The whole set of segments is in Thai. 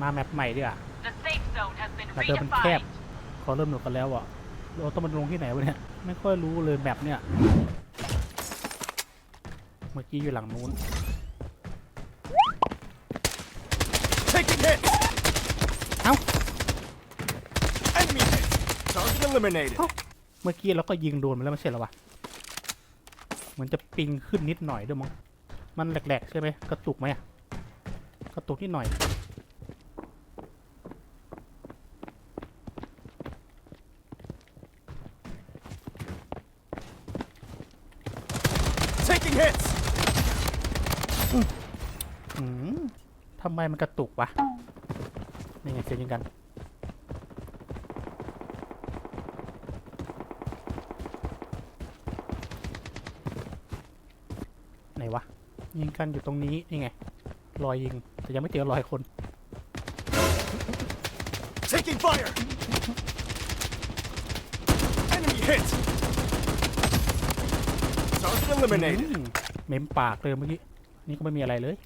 มาแมปใหม่ดีกว่า The safe zone has been แมปเดิมมันแคบ redefined. พอเริ่มหนุกกันแล้วอะเราต้องมาลงที่ไหนวะเนี่ย ไม่ค่อยรู้เลยแมปเนี่ย เมื่อกี้อยู่หลังนู้น Taking hit! Ow. Enemy hit! Target eliminated. เมื่อกี้เราก็ยิงโดนมันแล้วไม่ใช่เหรอวะเหมันจะปิงขึ้นนิดหน่อยด้วยมั้ง มันแหลกๆใช่ไหมกระตุกไหมอะกระตุกนิดหน่อย Taking hits! อืมทำ ไมมันกระตุกวะ นี่ไงเสียงยิงกัน ไหนวะ ยิงกันอยู่ตรงนี้ นี่ไง รอยยิง แต่ยังไม่เจอรอยคน Taking fire! Enemy hit! Target eliminated. อืมเมมปากเลยเมื่อกี้ นี่ก็ไม่มีอะไรเลย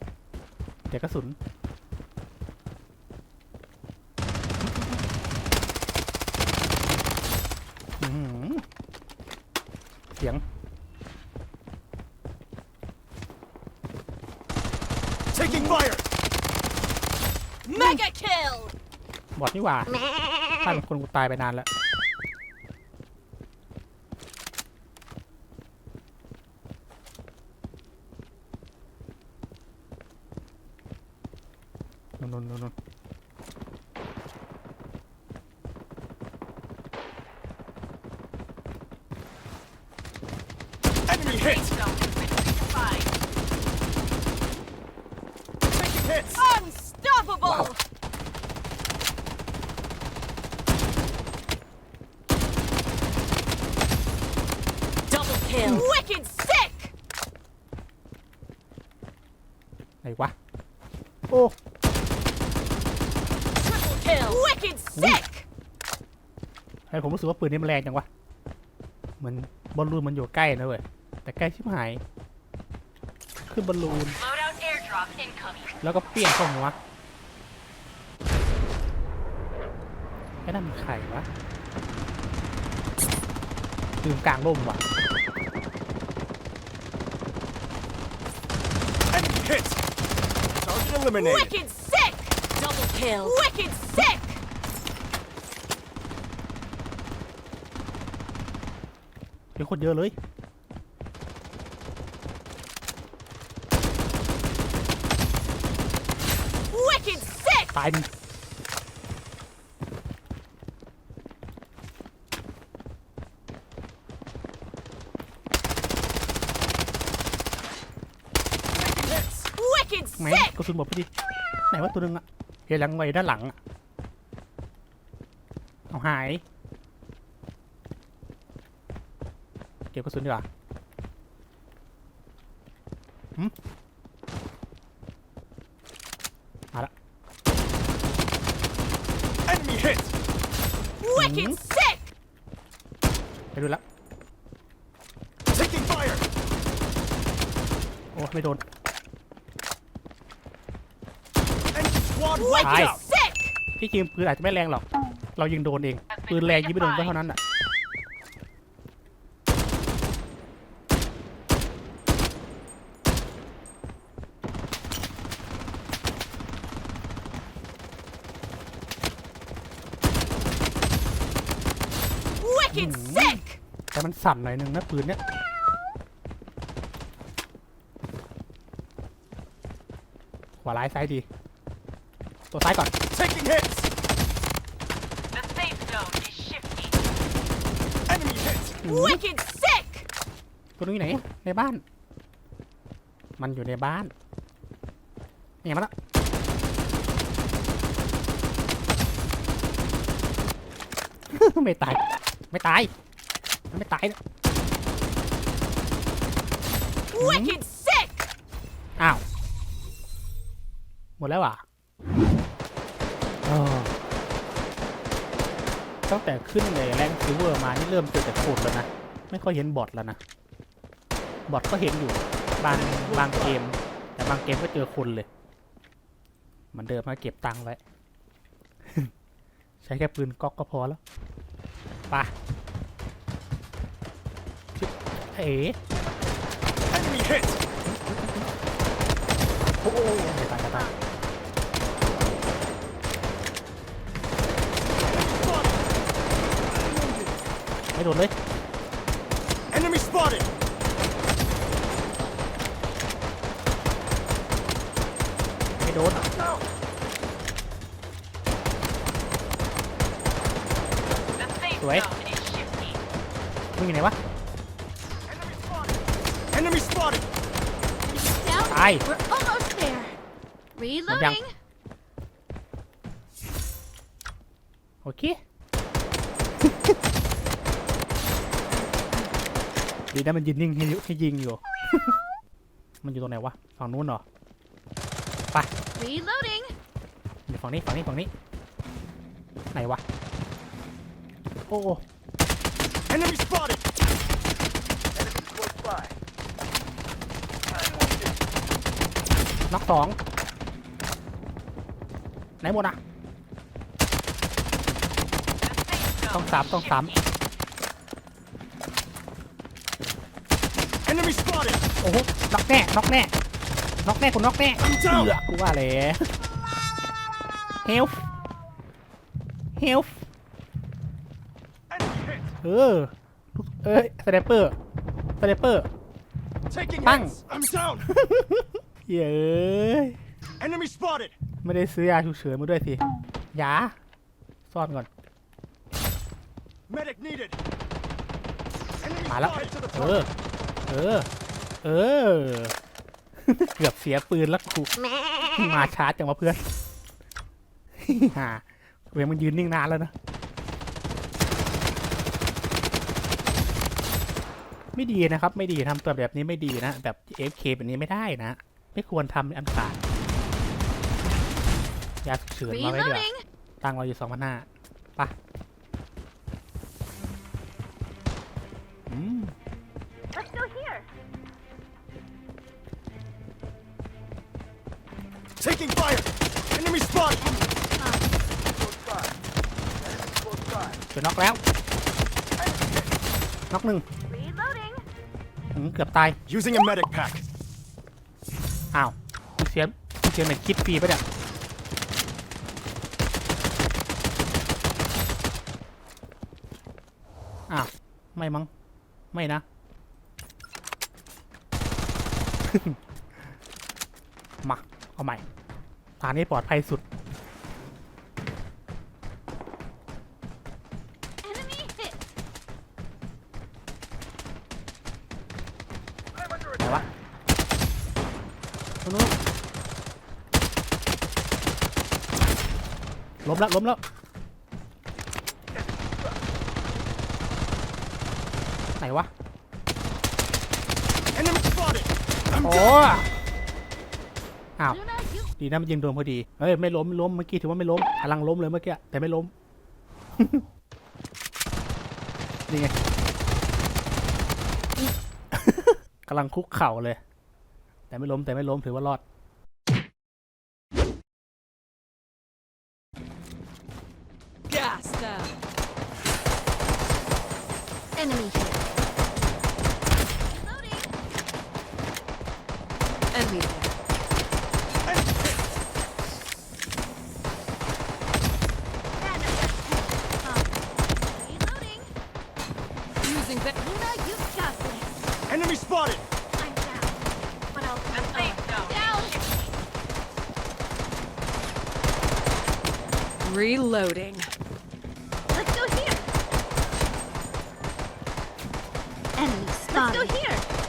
แต่กระสุน อื้อหือเสียง Taking fire! Mega kill! บอดนี่หว่าถ้าเป็นคนกูตายไปนานแล้วนนนนนน Enemy Safe hit! zone has been redefined. Taking hits! Unstoppable! Double kill! Wicked sick! ไหนวะ โอ้ Triple kill! Wicked sick! ไอผมรู้สึกว่าปืนนี้มันแรงจังวะเหมือนบอลลูนมันอยู่ใกล้นะเว้ย แต่ใกล้ชิบหาย ขึ้นบอลลูน Loadout airdrop incoming. แล้วก็เปี้ยงเข้าหัวไอ้นั่นมันไข่วะลืมกลางร่มว่ะ Enemy hit! Target eliminated. Wicked sick! Double kill! Wicked sick! เป็นคนเยอะเลย Wicked sick! ตายหนึ่ง Taking hits! Wicked แหม sick! กระสุนหมดพอดีไหนว่าตัวหนึงอะเห็นหลังไว้ด้านหลังอะเอาหาย เก็บกระสุนดีกว่าหืมมาละ Enemy hit! Wicked sick! ไปดูละ Taking fire! โอ้ไม่โดน Enemy squad wiped Nice. out! Sick! ที่จริงปืนอาจจะไม่แรงหรอก เรายิงโดนเอง ปืนแรงยิงไม่โดนก็เท่านั้นอะ Wicked Mm. sick! แต่มันสั่นหน่อยนึงนะปืนเนี้ยขวาร้ายซ้ายดี ตัวซ้ายก่อน Taking hits! The safe zone is shifting. Enemy hit! Wicked sick! ตัวนี้ไหน ในบ้าน มันอยู่ในบ้านเนี่ยมันละ ไม่ตาย ไม่ตาย มันไม่ตายนะ Wicked sick! อ้าว หมดแล้วอะเออตั้งแต่ขึ้นในแรงซิลเวอร์มานี่เริ่มเจอแต่คนแล้วนะ ไม่ค่อยเห็นบอทแล้วนะ บอทก็เห็นอยู่ บางบางเกม แต่บางเกมก็เจอคนเลยเหมือนเดิมมาเก็บตังค์ไว้ ใช้แค่ปืนก๊อกก็พอแล้วไปะเอ๋โอ้โหตายตายไม่โดนเลย Enemy spotted! ไม่โดนอะ Wait. zone is shifting. มึงอยู่ไหนวะ Enemy spotted! Enemy spotted! Down. Aye. We're almost there. Reloading. โอเค ดีนะมันยืนนิ่งให้ให้ยิงอยู่ มันอยู่ตรงไหนวะ ฝั่งนู้นเหรอ Reloading. อยู่ฝั่งนี้ ฝั่งนี้ ฝั่งนี้ ไหนวะ โอ้ Enemy spotted! น็อกสองไหนหมดอะ The safe zone Không is sắm, không sắm. shifting. Enemy spotted! โอ้โหน็อกแน่น็อกแน่น็อกแน่คุณน็อกแน่ I'm เอื down! อกูว่าแล้วเฮลฟ์เฮลฟ์ Enemy hit! เออลูกเอ้ยสไนเปอร์สไนเปอร์ Taking Bang. hits! I'm down! เย้ย Enemy spotted! ไม่ได้ซื้อยาฉุกเฉินมาด้วยสิยาซ่อนก่อน Medic needed! Enemy มาแล้ว spotted to the เออ front! เออ เออ เกือบเสียปืนแล้วกูมาช้าจังวะเพื่อน ฮ่าเวยมันยืนนิ่งนานแล้วนะ ไม่ดีนะครับ ไม่ดีทำตัวแบบนี้ไม่ดีนะ แบบ FK แบบนี้ไม่ได้นะ ไม่ควรทำเป็นอันขาดยาฉุกเฉินมาไว้เดี๋ยว Reloading. ตั้งเราอยู่สองพันห้าปะอืม Let's go here. Taking fire! Enemy spotted! จะน็อกแล้ว น็อกหนึ่ง Reloading. อืมเกือบตาย Using a medic pack. อ้าวกูเสียกูเสียเหมือนคิดฟรีปะเนี่ย อ้าว ไม่มั้ง ไม่นะ มา เอาใหม่ทางนี้ปลอดภัยสุด Enemy hit. ไหนวะตรงนู้นล้ม แล้วล้มแล้วไหนวะโอ้อ้าวดีนะมันยิงโดนพอดีเฮ้ยไม่ล้มล้มเมื่อกี้ถือว่าไม่ล้มกำลังล้มเลยเมื่อกี้แต่ไม่ล้มนี่ไงกำลังคุกเข่าเลย แต่ไม่ล้มแต่ไม่ล้มถือว่ารอด Gas them. enemy hit. Reloading. Enemy there. Enemy hit! And a hit. Reloading. Using the Luna, you got this. Enemy spotted! I'm down. But I'll The safe zone down. reloading. Enemy spotted. Let's go here.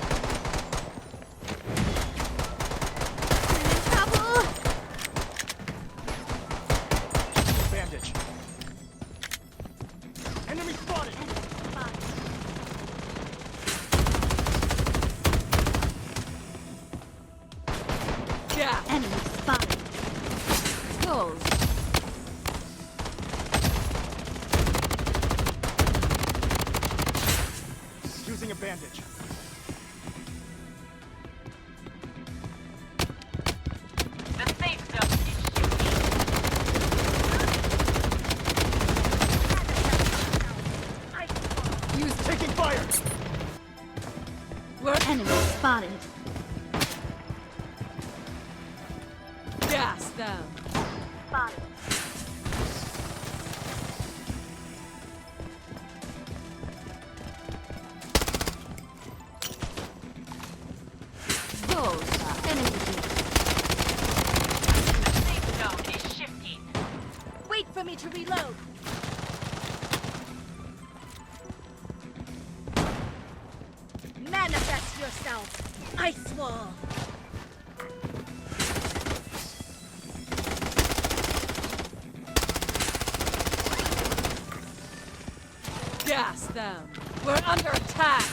down. We're under attack.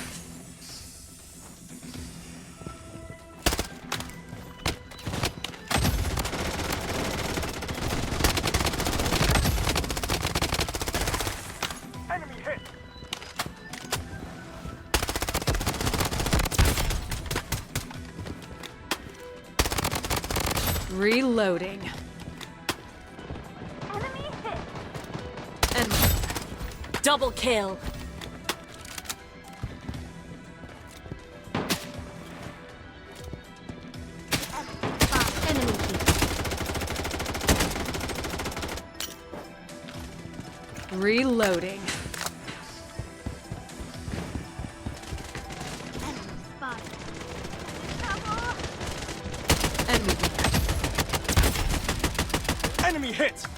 Reloading. Enemy hit. And double kill. Reloading. Enemy hit!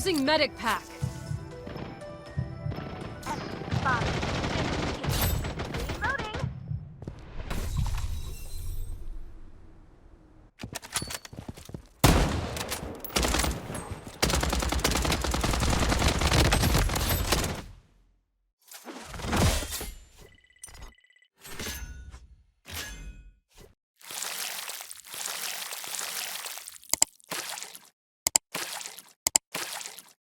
Using medic pack.